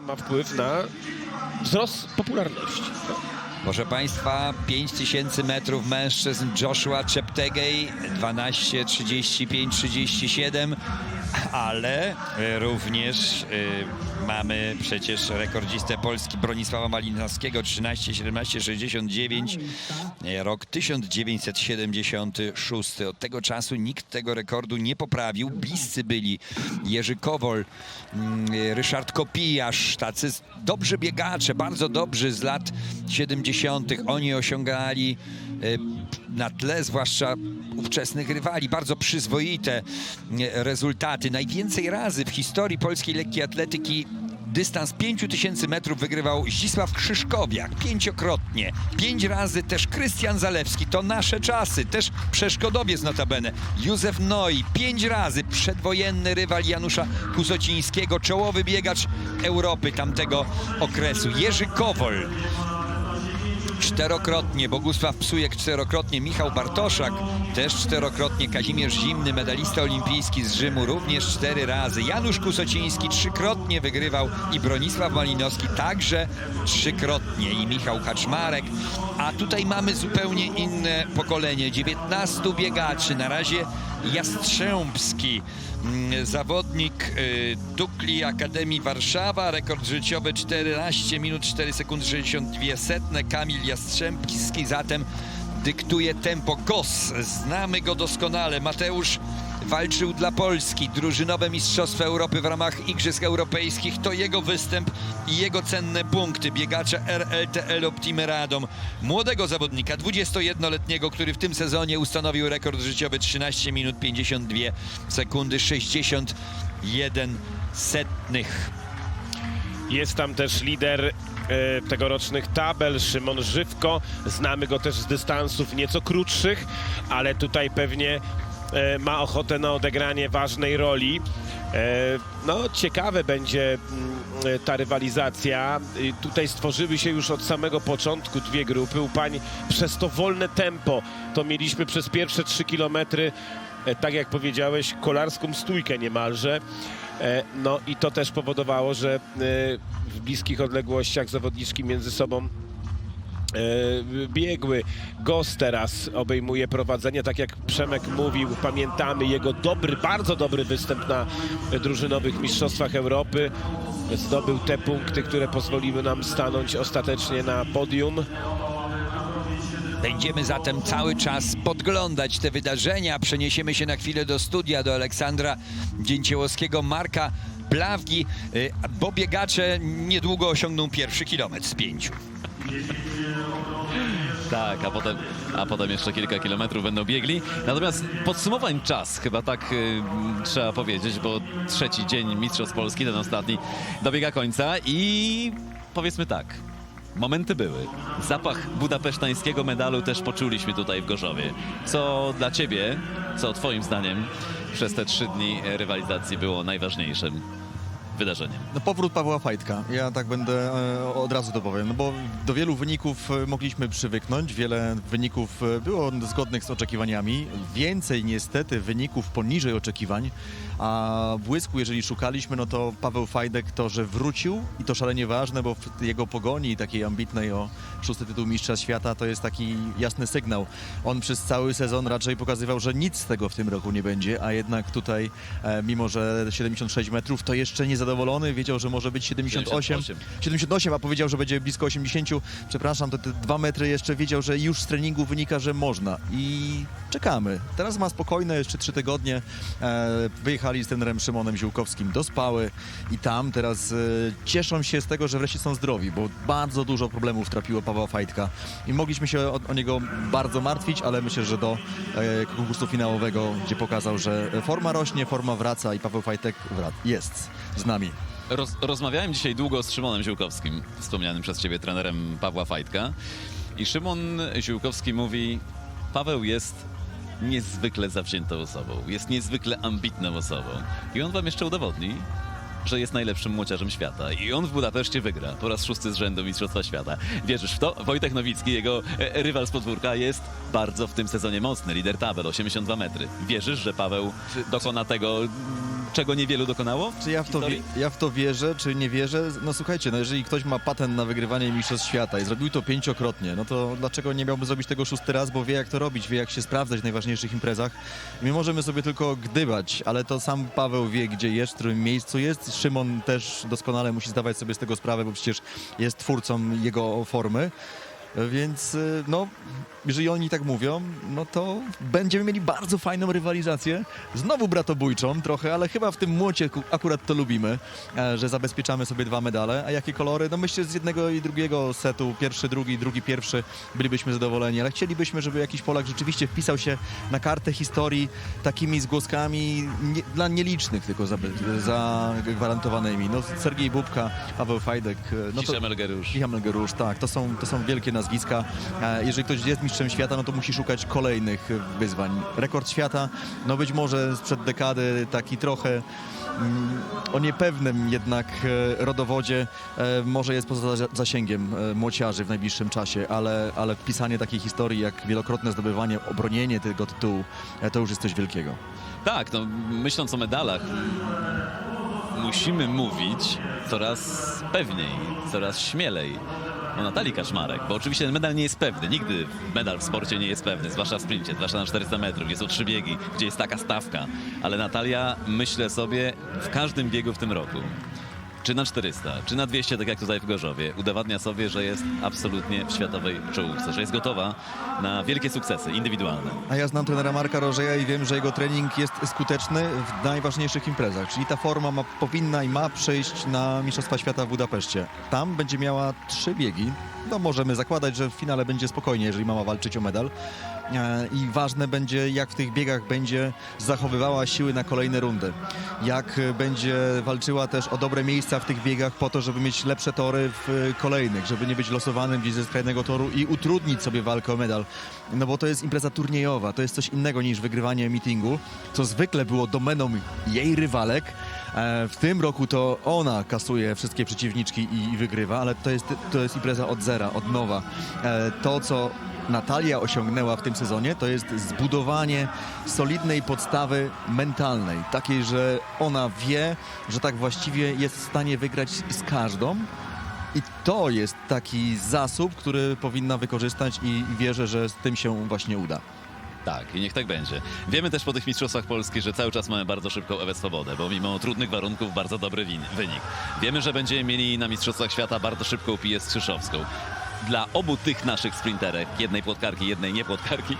ma wpływ na wzrost popularności. Proszę Państwa, 5000 metrów mężczyzn Joshua Cheptegei 12, 35, 37, ale e, również e, mamy przecież rekordzistę Polski Bronisława Malinowskiego 13, 17, 69, e, rok 1976. Od tego czasu nikt tego rekordu nie poprawił. Bliscy byli Jerzy Kowol, mm, e, Ryszard Kopijarz, tacy dobrzy biegacze, bardzo dobrzy z lat 70. Oni osiągali na tle zwłaszcza ówczesnych rywali bardzo przyzwoite e, rezultaty. Najwięcej razy w historii polskiej lekkiej atletyki dystans 5000 metrów wygrywał Zdzisław Krzyszkowiak pięciokrotnie. Pięć razy też Krystian Zalewski. To nasze czasy. Też przeszkodowiec notabene. Józef Noi. Pięć razy przedwojenny rywal Janusza Kusocińskiego. Czołowy biegacz Europy tamtego okresu. Jerzy Kowol. Czterokrotnie Bogusław Psujek, czterokrotnie Michał Bartoszak, też czterokrotnie Kazimierz Zimny, medalista olimpijski z Rzymu, również cztery razy. Janusz Kusociński trzykrotnie wygrywał i Bronisław Malinowski także trzykrotnie i Michał Kaczmarek. A tutaj mamy zupełnie inne pokolenie, 19 biegaczy, na razie Jastrzębski, mm, zawodnik y, Dukli Akademii Warszawa, rekord życiowy 14 minut 4 sekundy 62 setne, Kamil Jastrzębski zatem dyktuje tempo. Gos, znamy go doskonale, Mateusz walczył dla Polski, drużynowe Mistrzostwa Europy w ramach Igrzysk Europejskich, to jego występ i jego cenne punkty biegacza RLTL Optime Radom, młodego zawodnika, 21-letniego, który w tym sezonie ustanowił rekord życiowy 13 minut 52 sekundy 61 setnych. Jest tam też lider tegorocznych tabel, Szymon Żywko. Znamy go też z dystansów nieco krótszych, ale tutaj pewnie e, ma ochotę na odegranie ważnej roli. E, No, ciekawe będzie mm, e, ta rywalizacja. Tutaj stworzyły się już od samego początku dwie grupy. U pań przez to wolne tempo to mieliśmy przez pierwsze trzy kilometry, e, tak jak powiedziałeś, kolarską stójkę niemalże. E, No i to też powodowało, że e, w bliskich odległościach zawodniczki między sobą e, biegły. Gos teraz obejmuje prowadzenie, tak jak Przemek mówił, pamiętamy jego dobry, bardzo dobry występ na e, drużynowych Mistrzostwach Europy. Zdobył te punkty, które pozwoliły nam stanąć ostatecznie na podium. Będziemy zatem cały czas podglądać te wydarzenia. Przeniesiemy się na chwilę do studia, do Aleksandra Dzięciołowskiego, Marka Blawgi, y, bo biegacze niedługo osiągną pierwszy kilometr z pięciu. Tak, a potem, a potem jeszcze kilka kilometrów będą biegli. Natomiast podsumowań czas, chyba tak y, trzeba powiedzieć, bo trzeci dzień Mistrzostw Polski, ten ostatni, dobiega końca i powiedzmy tak, momenty były. Zapach budapesztańskiego medalu też poczuliśmy tutaj w Gorzowie. Co dla ciebie, co twoim zdaniem przez te trzy dni rywalizacji było najważniejszym wydarzeniem? No powrót Pawła Fajtka. Ja tak będę e, od razu to powiem, no bo do wielu wyników e, mogliśmy przywyknąć, wiele wyników e, było zgodnych z oczekiwaniami, więcej niestety wyników poniżej oczekiwań, a błysku, jeżeli szukaliśmy, no to Paweł Fajdek to, że wrócił i to szalenie ważne, bo w jego pogoni takiej ambitnej o szósty tytuł mistrza świata to jest taki jasny sygnał. On przez cały sezon raczej pokazywał, że nic z tego w tym roku nie będzie, a jednak tutaj, e, mimo że 76 metrów, to jeszcze niezadowolony, wiedział, że może być 78. 78. 78, a powiedział, że będzie blisko 80. Przepraszam, to te dwa metry jeszcze wiedział, że już z treningu wynika, że można. I czekamy. Teraz ma spokojne jeszcze trzy tygodnie. E, wyjechali z trenerem Szymonem Ziółkowskim do Spały i tam teraz e, cieszą się z tego, że wreszcie są zdrowi, bo bardzo dużo problemów trapiło Pawła Fajtka i mogliśmy się o, o niego bardzo martwić, ale myślę, że do e, konkursu finałowego, gdzie pokazał, że forma rośnie, forma wraca i Paweł Fajtek jest z nami. Roz, rozmawiałem dzisiaj długo z Szymonem Ziółkowskim, wspomnianym przez ciebie trenerem Pawła Fajtka. I Szymon Ziółkowski mówi, Paweł jest niezwykle zawziętą osobą, jest niezwykle ambitną osobą. I on wam jeszcze udowodni, że jest najlepszym młociarzem świata. I on w Budapeszcie wygra po raz szósty z rzędu Mistrzostwa Świata. Wierzysz w to? Wojtek Nowicki, jego e, rywal z podwórka, jest bardzo w tym sezonie mocny. Lider tabel, 82 metry. Wierzysz, że Paweł dokona tego czego niewielu dokonało? Czy ja w, to wie, ja w to wierzę, czy nie wierzę? No słuchajcie, no jeżeli ktoś ma patent na wygrywanie Mistrzostw Świata i zrobił to pięciokrotnie, no to dlaczego nie miałby zrobić tego szósty raz, bo wie jak to robić, wie jak się sprawdzać w najważniejszych imprezach. My możemy sobie tylko gdybać, ale to sam Paweł wie, gdzie jest, w którym miejscu jest. Szymon też doskonale musi zdawać sobie z tego sprawę, bo przecież jest twórcą jego formy. Więc y, no, jeżeli oni tak mówią, no to będziemy mieli bardzo fajną rywalizację. Znowu bratobójczą trochę, ale chyba w tym młocie ku- akurat to lubimy, e, że zabezpieczamy sobie dwa medale. A jakie kolory? No myślę z jednego i drugiego setu, pierwszy, drugi, drugi, pierwszy, bylibyśmy zadowoleni, ale chcielibyśmy, żeby jakiś Polak rzeczywiście wpisał się na kartę historii takimi zgłoskami nie, dla nielicznych tylko zagwarantowanymi. No Sergiej Bubka, Paweł Fajdek, e, no to... Ciszę Melgerusz. Michał Melgerusz, tak, to są, to są wielkie nazwiska. E, Jeżeli ktoś jest mistrzem świata, no to musi szukać kolejnych wyzwań. Rekord świata, no być może sprzed dekady taki trochę mm, o niepewnym jednak e, rodowodzie e, może jest poza za- zasięgiem e, młociarzy w najbliższym czasie, ale, ale wpisanie takiej historii jak wielokrotne zdobywanie, obronienie tego tytułu, to już jest coś wielkiego. Tak, no myśląc o medalach, musimy mówić coraz pewniej, coraz śmielej Natalii Kaczmarek, bo oczywiście medal nie jest pewny. Nigdy medal w sporcie nie jest pewny, zwłaszcza w sprincie, zwłaszcza na 400 metrów, gdzie są trzy biegi, gdzie jest taka stawka. Ale Natalia, myślę sobie, w każdym biegu w tym roku, czy na 400, czy na 200, tak jak tutaj w Gorzowie, udowadnia sobie, że jest absolutnie w światowej czołówce, że jest gotowa na wielkie sukcesy indywidualne. A ja znam trenera Marka Rożeja i wiem, że jego trening jest skuteczny w najważniejszych imprezach, czyli ta forma ma, powinna i ma przejść na Mistrzostwa Świata w Budapeszcie. Tam będzie miała trzy biegi. No możemy zakładać, że w finale będzie spokojnie, jeżeli mama walczyć o medal. E, I ważne będzie, jak w tych biegach będzie zachowywała siły na kolejne rundy. Jak e, będzie walczyła też o dobre miejsca w tych biegach po to, żeby mieć lepsze tory w e, kolejnych, żeby nie być losowanym gdzieś ze skrajnego toru i utrudnić sobie walkę o medal. No bo to jest impreza turniejowa, to jest coś innego niż wygrywanie meetingu, co zwykle było domeną jej rywalek. W tym roku to ona kasuje wszystkie przeciwniczki i, i wygrywa, ale to jest, to jest impreza od zera, od nowa. To, co Natalia osiągnęła w tym sezonie, to jest zbudowanie solidnej podstawy mentalnej, takiej, że ona wie, że tak właściwie jest w stanie wygrać z każdą. I to jest taki zasób, który powinna wykorzystać i wierzę, że z tym się właśnie uda. Tak, i niech tak będzie. Wiemy też po tych Mistrzostwach Polski, że cały czas mamy bardzo szybką Ewę Swobodę, bo mimo trudnych warunków bardzo dobry win- wynik. Wiemy, że będziemy mieli na Mistrzostwach Świata bardzo szybką Piję Skrzyszowską. Dla obu tych naszych sprinterek, jednej płotkarki, jednej niepłotkarki,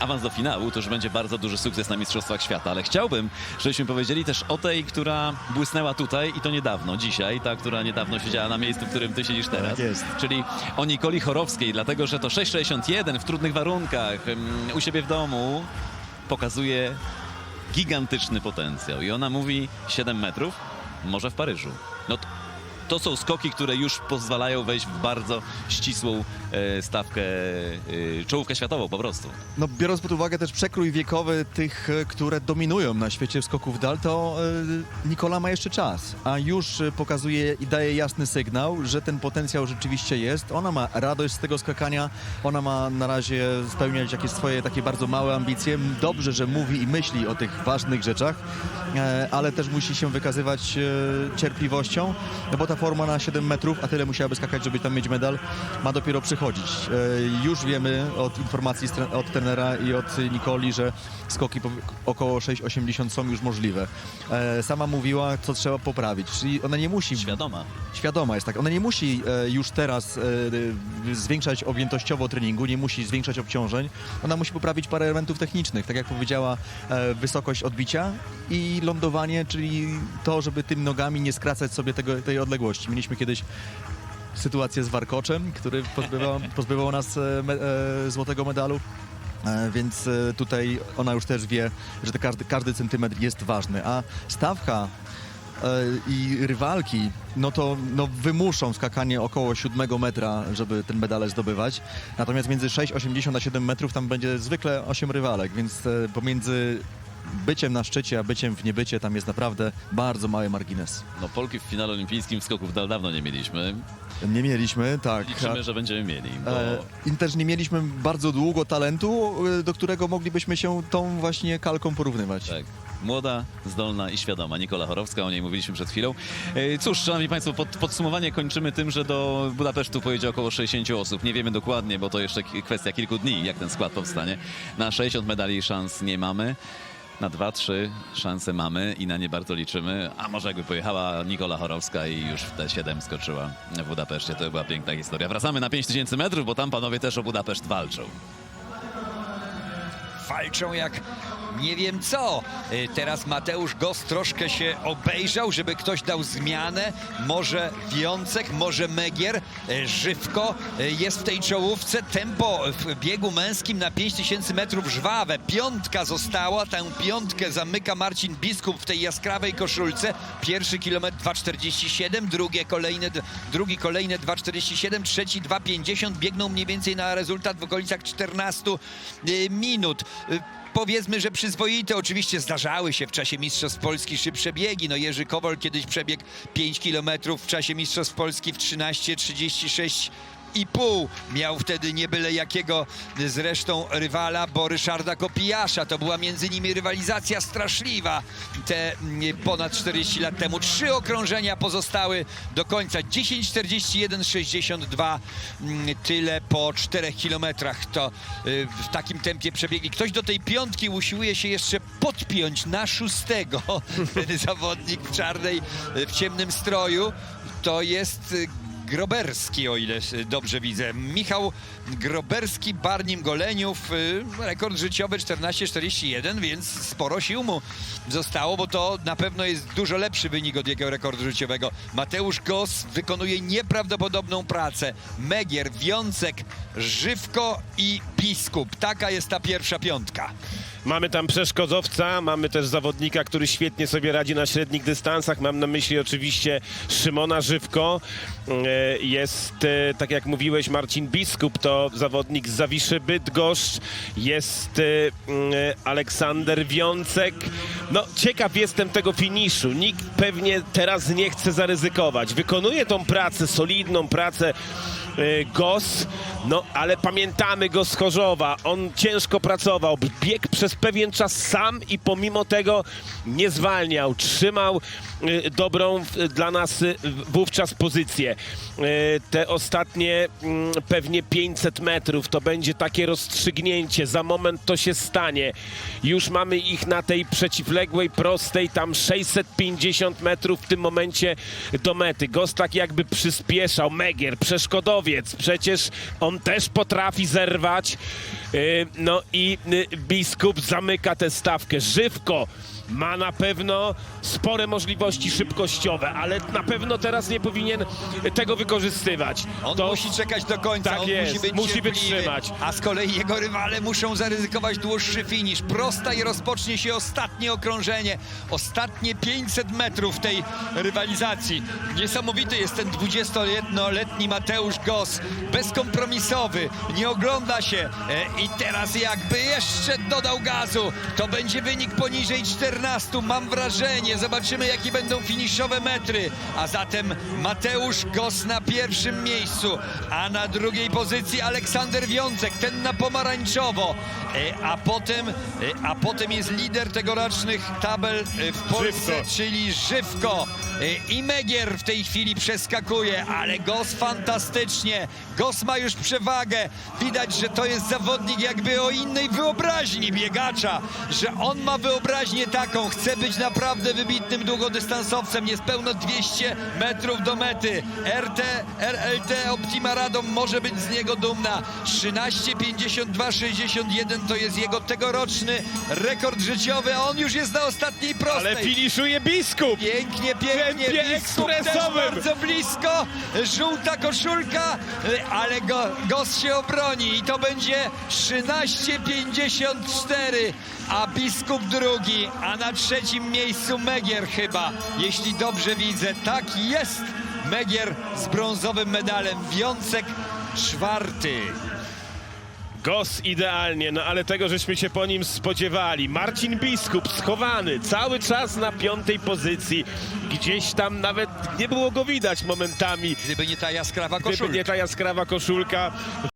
awans do finału to już będzie bardzo duży sukces na Mistrzostwach Świata, ale chciałbym, żebyśmy powiedzieli też o tej, która błysnęła tutaj i to niedawno, dzisiaj, ta, która niedawno siedziała na miejscu, w którym ty siedzisz teraz. Tak jest. Czyli o Nikoli Chorowskiej, dlatego że to 6,61 w trudnych warunkach u siebie w domu pokazuje gigantyczny potencjał. I ona mówi 7 metrów, może w Paryżu. No to, są skoki, które już pozwalają wejść w bardzo ścisłą stawkę, e, czołówkę światową po prostu. No, biorąc pod uwagę też przekrój wiekowy tych, e, które dominują na świecie skoków w dal, to e, Nikola ma jeszcze czas, a już e, pokazuje i daje jasny sygnał, że ten potencjał rzeczywiście jest. Ona ma radość z tego skakania, ona ma na razie spełniać jakieś swoje takie bardzo małe ambicje. Dobrze, że mówi i myśli o tych ważnych rzeczach, e, ale też musi się wykazywać e, cierpliwością, bo ta forma na 7 metrów, a tyle musiałaby skakać, żeby tam mieć medal, ma dopiero przychodzić. E, Już wiemy od informacji od trenera i od Nikoli, że skoki około 6,80 są już możliwe. E, Sama mówiła, co trzeba poprawić, czyli ona nie musi Świadoma. świadoma jest tak. Ona nie musi e, już teraz zwiększać objętościowo treningu, nie musi zwiększać obciążeń. Ona musi poprawić parę elementów technicznych, tak jak powiedziała, wysokość odbicia i lądowanie, czyli to, żeby tym nogami nie skracać sobie tego, tej odległości. Mieliśmy kiedyś sytuację z Warkoczem, który pozbywał, pozbywał nas e, me, e, złotego medalu. E, Więc tutaj ona już też wie, że każdy, każdy centymetr jest ważny. A stawka i rywalki, no to no, wymuszą skakanie około 7 metra, żeby ten medale zdobywać. Natomiast między 6,80 a 7 metrów tam będzie zwykle 8 rywalek, więc pomiędzy byciem na szczycie, a byciem w niebycie tam jest naprawdę bardzo mały margines. No Polki w finale olimpijskim skoków dawno nie mieliśmy. Nie mieliśmy, tak. Liczymy, że będziemy mieli, bo E, I też nie mieliśmy bardzo długo talentu, e, do którego moglibyśmy się tą właśnie kalką porównywać. tak, Młoda, zdolna i świadoma. Nikola Chorowska, o niej mówiliśmy przed chwilą. E, Cóż, szanowni państwo, pod, podsumowanie kończymy tym, że do Budapesztu pojedzie około 60 osób. Nie wiemy dokładnie, bo to jeszcze ki- kwestia kilku dni, jak ten skład powstanie. Na 60 medali szans nie mamy. Na 2-3 szanse mamy i na nie bardzo liczymy. A może jakby pojechała Nikola Chorowska i już w te 7 skoczyła w Budapeszcie. To była piękna historia. Wracamy na 5000 metrów, bo tam panowie też o Budapeszt walczą. walczą jak nie wiem co. Y, Teraz Mateusz Gos troszkę się obejrzał, żeby ktoś dał zmianę. Może Wiącek, może Megier. Y, Żywko y, jest w tej czołówce. Tempo w biegu męskim na 5000 metrów żwawe. Piątka została. Tę piątkę zamyka Marcin Biskup w tej jaskrawej koszulce. Pierwszy kilometr 2,47, drugie kolejne, drugi kolejne 2,47, trzeci 2,50. Biegną mniej więcej na rezultat w okolicach 14 y, minut. Powiedzmy, że przyzwoite. Oczywiście zdarzały się w czasie Mistrzostw Polski szybsze biegi. No Jerzy Kowal kiedyś przebiegł 5 km w czasie Mistrzostw Polski w 13.36 i pół. Miał wtedy nie byle jakiego zresztą rywala, bo Ryszarda Kopijasza. To była między nimi rywalizacja straszliwa te mm, ponad 40 lat temu. Trzy okrążenia pozostały do końca. 10.41.62 mm, tyle po 4 kilometrach. To y, w takim tempie przebiegli. Ktoś do tej piątki usiłuje się jeszcze podpiąć na szóstego. Ten zawodnik w czarnej, y, w ciemnym stroju. To jest y, Groberski, o ile dobrze widzę. Michał Groberski, Barnim Goleniów, y, rekord życiowy 14,41, więc sporo sił mu zostało, bo to na pewno jest dużo lepszy wynik od jego rekordu życiowego. Mateusz Gos wykonuje nieprawdopodobną pracę. Megier, Wiącek, Żywko i Biskup. Taka jest ta pierwsza piątka. Mamy tam przeszkodzowca, mamy też zawodnika, który świetnie sobie radzi na średnich dystansach. Mam na myśli oczywiście Szymona Żywko. E, Jest, e, tak jak mówiłeś, Marcin Biskup, to zawodnik z Zawiszy Bydgoszcz. Jest e, mm, Aleksander Wiącek. No, ciekaw jestem tego finiszu. Nikt pewnie teraz nie chce zaryzykować. Wykonuje tą pracę, solidną pracę Gos, no ale pamiętamy go z Chorzowa, on ciężko pracował, biegł przez pewien czas sam i pomimo tego nie zwalniał, trzymał dobrą w- dla nas e, wówczas pozycję. E, Te ostatnie mm, pewnie 500 metrów to będzie takie rozstrzygnięcie, za moment to się stanie. Już mamy ich na tej przeciwległej, prostej, tam 650 metrów w tym momencie do mety. Gos tak jakby przyspieszał, Megier, przeszkodowiec, przecież on też potrafi zerwać. No i y, biskup zamyka tę stawkę. Żywko ma na pewno spore możliwości szybkościowe, ale na pewno teraz nie powinien tego wykorzystywać. On To- musi czekać do końca, Tak on jest, musi być musi wytrzymać. A z kolei jego rywale muszą zaryzykować dłuższy finisz. Prosta i rozpocznie się ostatnie okrążenie. Ostatnie 500 metrów tej rywalizacji. Niesamowity jest ten 20-letni Mateusz Gos. Bezkompromisowy, nie ogląda się. E, I teraz jakby jeszcze dodał gazu. To będzie wynik poniżej 14, mam wrażenie. Zobaczymy, jakie będą finiszowe metry. A zatem Mateusz Gos na pierwszym miejscu, a na drugiej pozycji Aleksander Wiącek, ten na pomarańczowo. E, A potem, e, a potem jest lider tegorocznych tabel e, w Polsce, Żywko. czyli Żywko. I Megier w tej chwili przeskakuje, ale Gos fantastycznie. Gos ma już przewagę. Widać, że to jest zawodnik jakby o innej wyobraźni biegacza, że on ma wyobraźnię taką, chce być naprawdę wybitnym długodystansowcem, niespełna 200 metrów do mety. RT, RLT Optima Radom może być z niego dumna. 13.52.61 to jest jego tegoroczny rekord życiowy, a on już jest na ostatniej prostej. Ale finiszuje biskup! Pięknie, pięknie, Tempie Biskup ekspresowym. bardzo blisko, żółta koszulka, ale go, Gos się obroni i to będzie 13.54, a Biskup drugi, a na trzecim miejscu Megier chyba, jeśli dobrze widzę, tak jest, Megier z brązowym medalem, Wiącek czwarty. Gos idealnie, no ale tego żeśmy się po nim spodziewali. Marcin Biskup schowany cały czas na piątej pozycji. Gdzieś tam nawet nie było go widać momentami. Gdyby nie ta jaskrawa Gdyby koszulka. nie ta jaskrawa koszulka.